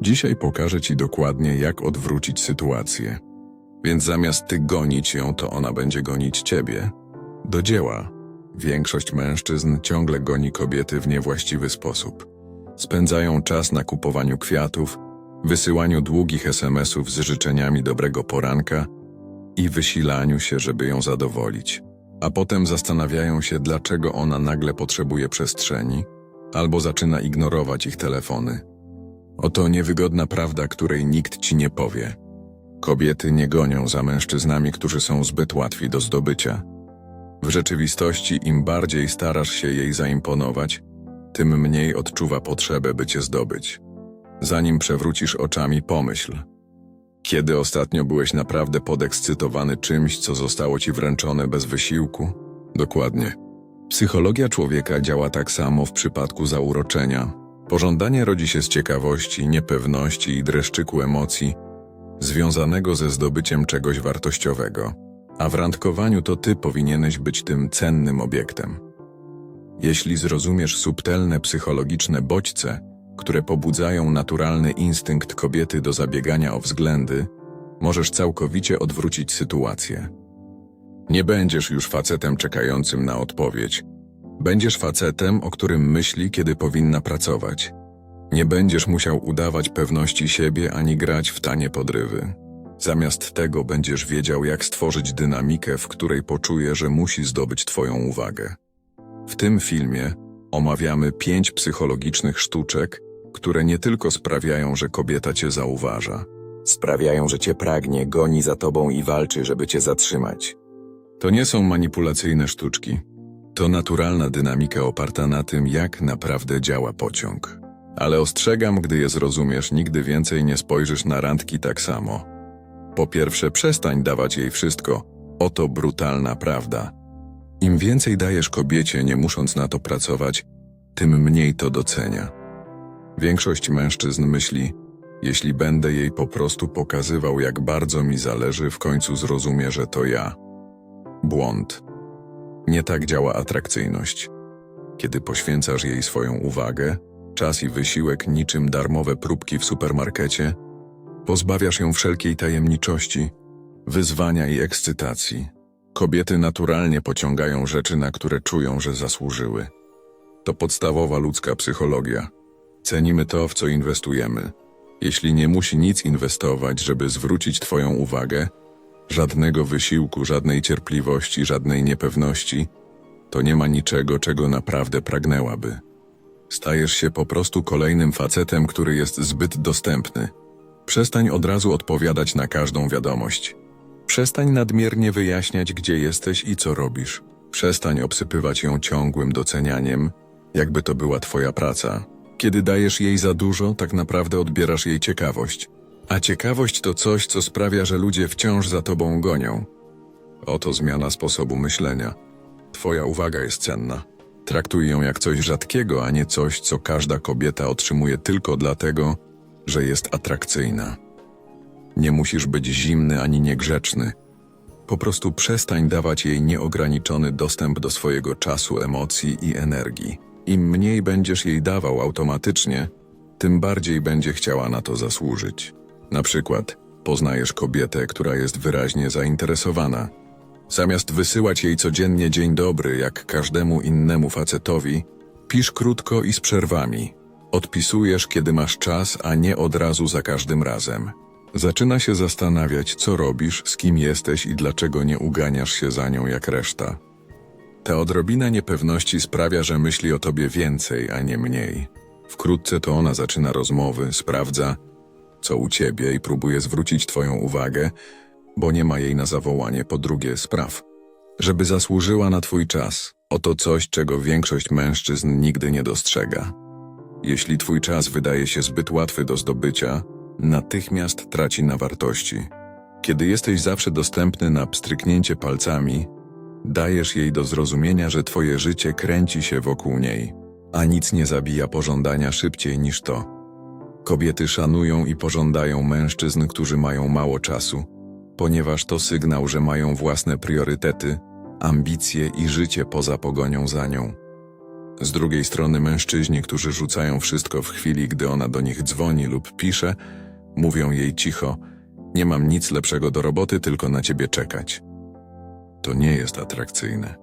Dzisiaj pokażę Ci dokładnie, jak odwrócić sytuację. Więc zamiast Ty gonić ją, to ona będzie gonić Ciebie. Do dzieła. Większość mężczyzn ciągle goni kobiety w niewłaściwy sposób. Spędzają czas na kupowaniu kwiatów, wysyłaniu długich SMS-ów z życzeniami dobrego poranka i wysilaniu się, żeby ją zadowolić. A potem zastanawiają się, dlaczego ona nagle potrzebuje przestrzeni, albo zaczyna ignorować ich telefony. Oto niewygodna prawda, której nikt ci nie powie. Kobiety nie gonią za mężczyznami, którzy są zbyt łatwi do zdobycia. W rzeczywistości im bardziej starasz się jej zaimponować, tym mniej odczuwa potrzebę, by cię zdobyć. Zanim przewrócisz oczami, pomyśl. Kiedy ostatnio byłeś naprawdę podekscytowany czymś, co zostało ci wręczone bez wysiłku? Dokładnie. Psychologia człowieka działa tak samo w przypadku zauroczenia. Pożądanie rodzi się z ciekawości, niepewności i dreszczyku emocji, związanego ze zdobyciem czegoś wartościowego. A w randkowaniu to ty powinieneś być tym cennym obiektem. Jeśli zrozumiesz subtelne psychologiczne bodźce, które pobudzają naturalny instynkt kobiety do zabiegania o względy, możesz całkowicie odwrócić sytuację. Nie będziesz już facetem czekającym na odpowiedź. Będziesz facetem, o którym myśli, kiedy powinna pracować. Nie będziesz musiał udawać pewności siebie ani grać w tanie podrywy. Zamiast tego będziesz wiedział, jak stworzyć dynamikę, w której poczuje, że musi zdobyć Twoją uwagę. W tym filmie omawiamy pięć psychologicznych sztuczek, które nie tylko sprawiają, że kobieta Cię zauważa, Sprawiają, że cię pragnie, goni za tobą i walczy, żeby cię zatrzymać. To nie są manipulacyjne sztuczki. To naturalna dynamika oparta na tym, jak naprawdę działa pociąg. Ale ostrzegam, gdy je zrozumiesz, nigdy więcej nie spojrzysz na randki tak samo. Po pierwsze, przestań dawać jej wszystko. Oto brutalna prawda. Im więcej dajesz kobiecie, nie musząc na to pracować, tym mniej to docenia. Większość mężczyzn myśli, jeśli będę jej po prostu pokazywał, jak bardzo mi zależy, w końcu zrozumie, że to ja. Błąd. Nie tak działa atrakcyjność. Kiedy poświęcasz jej swoją uwagę, czas i wysiłek niczym darmowe próbki w supermarkecie, pozbawiasz ją wszelkiej tajemniczości, wyzwania i ekscytacji. Kobiety naturalnie pociągają rzeczy, na które czują, że zasłużyły. To podstawowa ludzka psychologia. Cenimy to, w co inwestujemy. Jeśli nie musi nic inwestować, żeby zwrócić Twoją uwagę, żadnego wysiłku, żadnej cierpliwości, żadnej niepewności, to nie ma niczego, czego naprawdę pragnęłaby. Stajesz się po prostu kolejnym facetem, który jest zbyt dostępny. Przestań od razu odpowiadać na każdą wiadomość. Przestań nadmiernie wyjaśniać, gdzie jesteś i co robisz. Przestań obsypywać ją ciągłym docenianiem, jakby to była Twoja praca. Kiedy dajesz jej za dużo, tak naprawdę odbierasz jej ciekawość. A ciekawość to coś, co sprawia, że ludzie wciąż za tobą gonią. Oto zmiana sposobu myślenia. Twoja uwaga jest cenna. Traktuj ją jak coś rzadkiego, a nie coś, co każda kobieta otrzymuje tylko dlatego, że jest atrakcyjna. Nie musisz być zimny ani niegrzeczny. Po prostu przestań dawać jej nieograniczony dostęp do swojego czasu, emocji i energii. Im mniej będziesz jej dawał automatycznie, tym bardziej będzie chciała na to zasłużyć. Na przykład, poznajesz kobietę, która jest wyraźnie zainteresowana. Zamiast wysyłać jej codziennie dzień dobry, jak każdemu innemu facetowi, pisz krótko i z przerwami. Odpisujesz, kiedy masz czas, a nie od razu za każdym razem. Zaczyna się zastanawiać, co robisz, z kim jesteś i dlaczego nie uganiasz się za nią jak reszta. Ta odrobina niepewności sprawia, że myśli o tobie więcej, a nie mniej. Wkrótce to ona zaczyna rozmowy, sprawdza, co u ciebie i próbuje zwrócić twoją uwagę, bo nie ma jej na zawołanie po drugie spraw. Żeby zasłużyła na twój czas, oto coś, czego większość mężczyzn nigdy nie dostrzega. Jeśli twój czas wydaje się zbyt łatwy do zdobycia, natychmiast traci na wartości. Kiedy jesteś zawsze dostępny na pstryknięcie palcami, dajesz jej do zrozumienia, że twoje życie kręci się wokół niej, a nic nie zabija pożądania szybciej niż to. Kobiety szanują i pożądają mężczyzn, którzy mają mało czasu, ponieważ to sygnał, że mają własne priorytety, ambicje i życie poza pogonią za nią. Z drugiej strony mężczyźni, którzy rzucają wszystko w chwili, gdy ona do nich dzwoni lub pisze, mówią jej cicho: Nie mam nic lepszego do roboty, tylko na ciebie czekać. To nie jest atrakcyjne.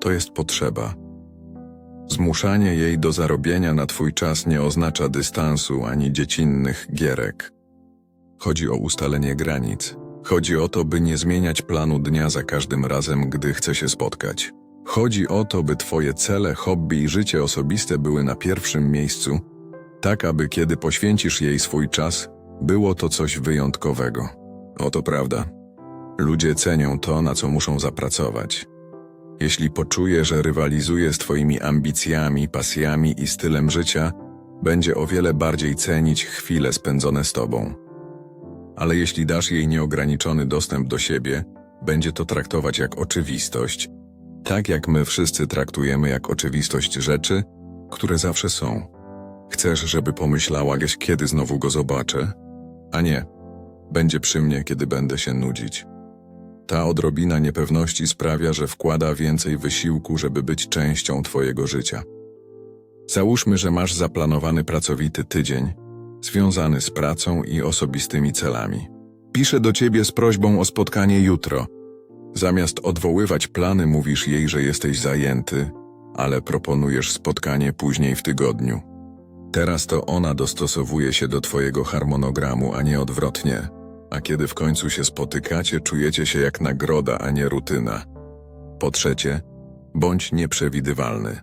To jest potrzeba. Zmuszanie jej do zarobienia na twój czas nie oznacza dystansu ani dziecinnych gierek. Chodzi o ustalenie granic. Chodzi o to, by nie zmieniać planu dnia za każdym razem, gdy chce się spotkać. Chodzi o to, by twoje cele, hobby i życie osobiste były na pierwszym miejscu, tak aby kiedy poświęcisz jej swój czas, było to coś wyjątkowego. Oto prawda. Ludzie cenią to, na co muszą zapracować. Jeśli poczuje, że rywalizuje z twoimi ambicjami, pasjami i stylem życia, będzie o wiele bardziej cenić chwile spędzone z tobą. Ale jeśli dasz jej nieograniczony dostęp do siebie, będzie to traktować jak oczywistość, tak jak my wszyscy traktujemy jak oczywistość rzeczy, które zawsze są. Chcesz, żeby pomyślała, kiedy znowu go zobaczę? A nie, będzie przy mnie, kiedy będę się nudzić. Ta odrobina niepewności sprawia, że wkłada więcej wysiłku, żeby być częścią Twojego życia. Załóżmy, że masz zaplanowany pracowity tydzień, związany z pracą i osobistymi celami. Piszę do Ciebie z prośbą o spotkanie jutro. Zamiast odwoływać plany, mówisz jej, że jesteś zajęty, ale proponujesz spotkanie później w tygodniu. Teraz to ona dostosowuje się do Twojego harmonogramu, a nie odwrotnie. A kiedy w końcu się spotykacie, czujecie się jak nagroda, a nie rutyna. Po trzecie, bądź nieprzewidywalny.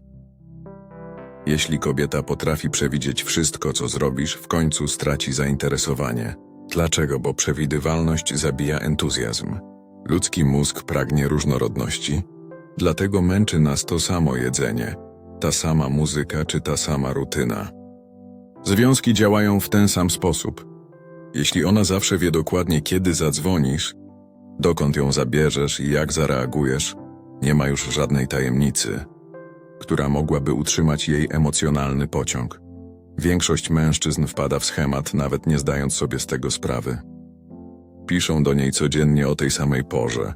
Jeśli kobieta potrafi przewidzieć wszystko, co zrobisz, w końcu straci zainteresowanie. Dlaczego? Bo przewidywalność zabija entuzjazm. Ludzki mózg pragnie różnorodności, dlatego męczy nas to samo jedzenie, ta sama muzyka czy ta sama rutyna. Związki działają w ten sam sposób. Jeśli ona zawsze wie dokładnie, kiedy zadzwonisz, dokąd ją zabierzesz i jak zareagujesz, nie ma już żadnej tajemnicy, która mogłaby utrzymać jej emocjonalny pociąg. Większość mężczyzn wpada w schemat, nawet nie zdając sobie z tego sprawy. Piszą do niej codziennie o tej samej porze,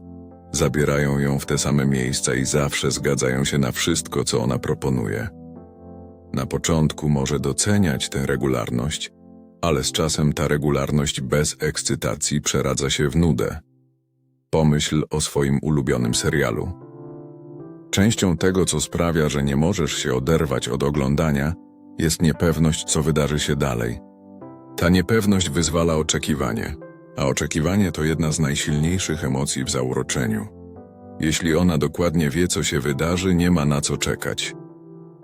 zabierają ją w te same miejsca i zawsze zgadzają się na wszystko, co ona proponuje. Na początku może doceniać tę regularność, ale z czasem ta regularność bez ekscytacji przeradza się w nudę. Pomyśl o swoim ulubionym serialu. Częścią tego, co sprawia, że nie możesz się oderwać od oglądania, jest niepewność, co wydarzy się dalej. Ta niepewność wyzwala oczekiwanie, a oczekiwanie to jedna z najsilniejszych emocji w zauroczeniu. Jeśli ona dokładnie wie, co się wydarzy, nie ma na co czekać.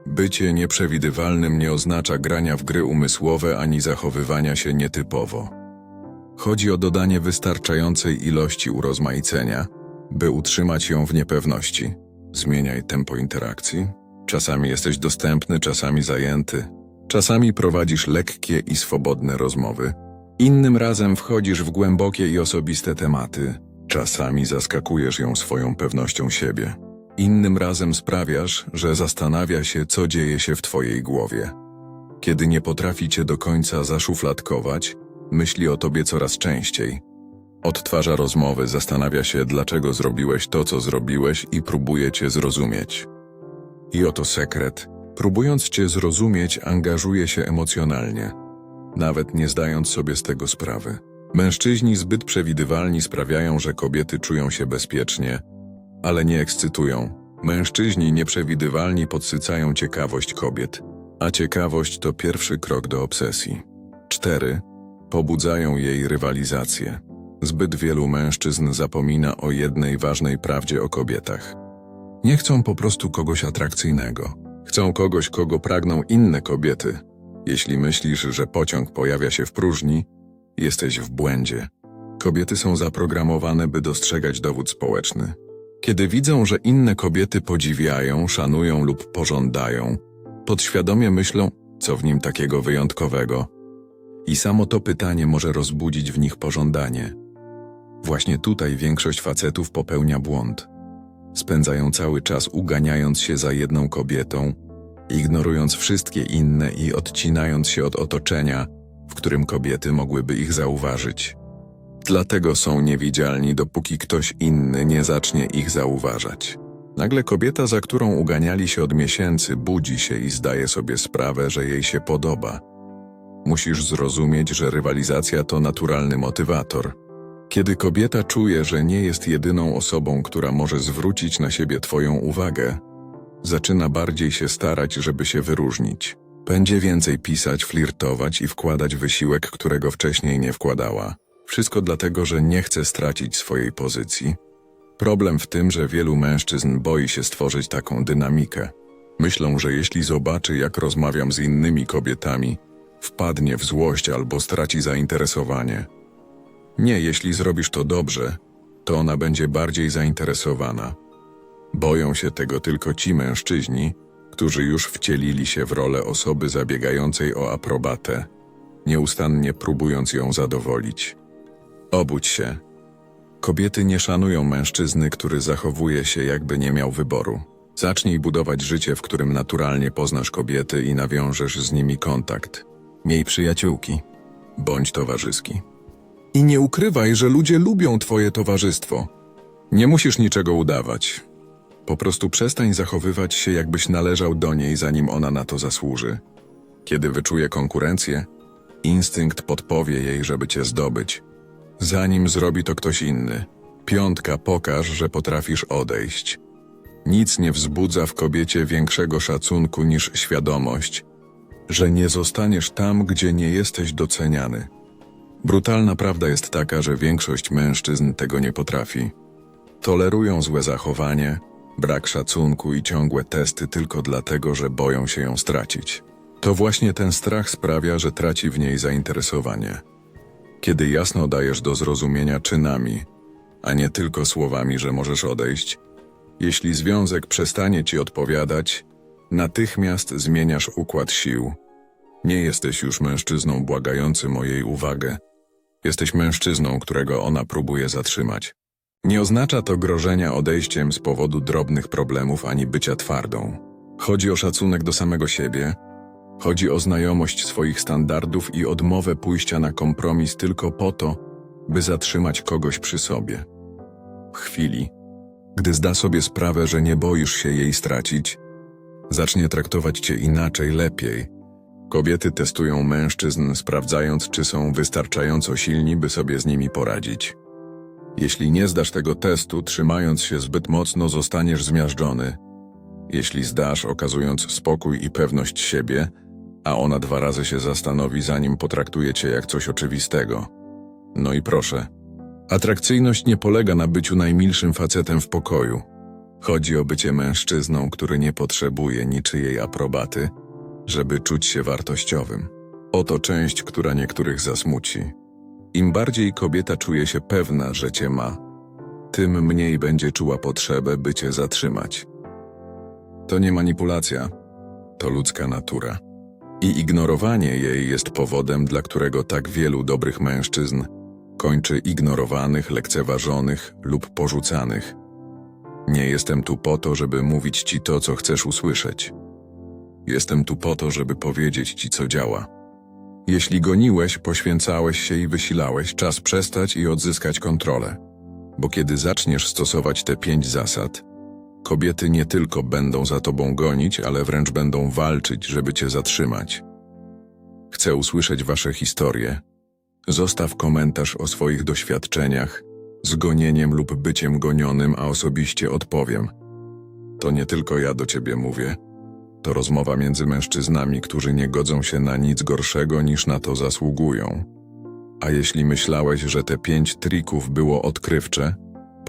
Bycie nieprzewidywalnym nie oznacza grania w gry umysłowe ani zachowywania się nietypowo. Chodzi o dodanie wystarczającej ilości urozmaicenia, by utrzymać ją w niepewności. Zmieniaj tempo interakcji. Czasami jesteś dostępny, czasami zajęty. Czasami prowadzisz lekkie i swobodne rozmowy. Innym razem wchodzisz w głębokie i osobiste tematy. Czasami zaskakujesz ją swoją pewnością siebie. Innym razem sprawiasz, że zastanawia się, co dzieje się w twojej głowie. Kiedy nie potrafi cię do końca zaszufladkować, myśli o tobie coraz częściej. Odtwarza rozmowy, zastanawia się, dlaczego zrobiłeś to, co zrobiłeś i próbuje cię zrozumieć. I oto sekret. Próbując cię zrozumieć, angażuje się emocjonalnie, nawet nie zdając sobie z tego sprawy. Mężczyźni zbyt przewidywalni sprawiają, że kobiety czują się bezpiecznie, ale nie ekscytują. Mężczyźni nieprzewidywalni podsycają ciekawość kobiet, a ciekawość to pierwszy krok do obsesji. 4. Pobudzają jej rywalizację. Zbyt wielu mężczyzn zapomina o jednej ważnej prawdzie o kobietach. Nie chcą po prostu kogoś atrakcyjnego. Chcą kogoś, kogo pragną inne kobiety. Jeśli myślisz, że pociąg pojawia się w próżni, jesteś w błędzie. Kobiety są zaprogramowane, by dostrzegać dowód społeczny. Kiedy widzą, że inne kobiety podziwiają, szanują lub pożądają, podświadomie myślą, co w nim takiego wyjątkowego. I samo to pytanie może rozbudzić w nich pożądanie. Właśnie tutaj większość facetów popełnia błąd. Spędzają cały czas uganiając się za jedną kobietą, ignorując wszystkie inne i odcinając się od otoczenia, w którym kobiety mogłyby ich zauważyć. Dlatego są niewidzialni, dopóki ktoś inny nie zacznie ich zauważać. Nagle kobieta, za którą uganiali się od miesięcy, budzi się i zdaje sobie sprawę, że jej się podoba. Musisz zrozumieć, że rywalizacja to naturalny motywator. Kiedy kobieta czuje, że nie jest jedyną osobą, która może zwrócić na siebie Twoją uwagę, zaczyna bardziej się starać, żeby się wyróżnić. Będzie więcej pisać, flirtować i wkładać wysiłek, którego wcześniej nie wkładała. Wszystko dlatego, że nie chce stracić swojej pozycji. Problem w tym, że wielu mężczyzn boi się stworzyć taką dynamikę. Myślą, że jeśli zobaczy, jak rozmawiam z innymi kobietami, wpadnie w złość albo straci zainteresowanie. Nie, jeśli zrobisz to dobrze, to ona będzie bardziej zainteresowana. Boją się tego tylko ci mężczyźni, którzy już wcielili się w rolę osoby zabiegającej o aprobatę, nieustannie próbując ją zadowolić. Obudź się. Kobiety nie szanują mężczyzny, który zachowuje się, jakby nie miał wyboru. Zacznij budować życie, w którym naturalnie poznasz kobiety i nawiążesz z nimi kontakt. Miej przyjaciółki. Bądź towarzyski. I nie ukrywaj, że ludzie lubią twoje towarzystwo. Nie musisz niczego udawać. Po prostu przestań zachowywać się, jakbyś należał do niej, zanim ona na to zasłuży. Kiedy wyczuje konkurencję, instynkt podpowie jej, żeby cię zdobyć. Zanim zrobi to ktoś inny, piątka pokaż, że potrafisz odejść. Nic nie wzbudza w kobiecie większego szacunku niż świadomość, że nie zostaniesz tam, gdzie nie jesteś doceniany. Brutalna prawda jest taka, że większość mężczyzn tego nie potrafi. Tolerują złe zachowanie, brak szacunku i ciągłe testy tylko dlatego, że boją się ją stracić. To właśnie ten strach sprawia, że traci w niej zainteresowanie. Kiedy jasno dajesz do zrozumienia czynami, a nie tylko słowami, że możesz odejść, jeśli związek przestanie ci odpowiadać, natychmiast zmieniasz układ sił. Nie jesteś już mężczyzną błagającym o jej uwagę. Jesteś mężczyzną, którego ona próbuje zatrzymać. Nie oznacza to grożenia odejściem z powodu drobnych problemów ani bycia twardą. Chodzi o szacunek do samego siebie, chodzi o znajomość swoich standardów i odmowę pójścia na kompromis tylko po to, by zatrzymać kogoś przy sobie. W chwili, gdy zda sobie sprawę, że nie boisz się jej stracić, zacznie traktować cię inaczej, lepiej. Kobiety testują mężczyzn, sprawdzając, czy są wystarczająco silni, by sobie z nimi poradzić. Jeśli nie zdasz tego testu, trzymając się zbyt mocno, zostaniesz zmiażdżony. Jeśli zdasz, okazując spokój i pewność siebie, a ona dwa razy się zastanowi, zanim potraktuje cię jak coś oczywistego. No i proszę. Atrakcyjność nie polega na byciu najmilszym facetem w pokoju. Chodzi o bycie mężczyzną, który nie potrzebuje niczyjej aprobaty, żeby czuć się wartościowym. Oto część, która niektórych zasmuci. Im bardziej kobieta czuje się pewna, że cię ma, tym mniej będzie czuła potrzebę, by cię zatrzymać. To nie manipulacja, to ludzka natura. I ignorowanie jej jest powodem, dla którego tak wielu dobrych mężczyzn kończy ignorowanych, lekceważonych lub porzucanych. Nie jestem tu po to, żeby mówić ci to, co chcesz usłyszeć. Jestem tu po to, żeby powiedzieć ci, co działa. Jeśli goniłeś, poświęcałeś się i wysilałeś, czas przestać i odzyskać kontrolę. Bo kiedy zaczniesz stosować te pięć zasad, kobiety nie tylko będą za tobą gonić, ale wręcz będą walczyć, żeby cię zatrzymać. Chcę usłyszeć wasze historie. Zostaw komentarz o swoich doświadczeniach z gonieniem lub byciem gonionym, a osobiście odpowiem. To nie tylko ja do ciebie mówię. To rozmowa między mężczyznami, którzy nie godzą się na nic gorszego niż na to zasługują. A jeśli myślałeś, że te pięć trików było odkrywcze,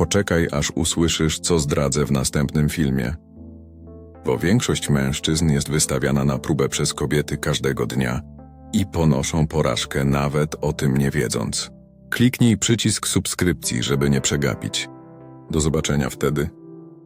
poczekaj aż usłyszysz, co zdradzę w następnym filmie. Bo większość mężczyzn jest wystawiana na próbę przez kobiety każdego dnia i ponoszą porażkę nawet o tym nie wiedząc. Kliknij przycisk subskrypcji, żeby nie przegapić. Do zobaczenia wtedy.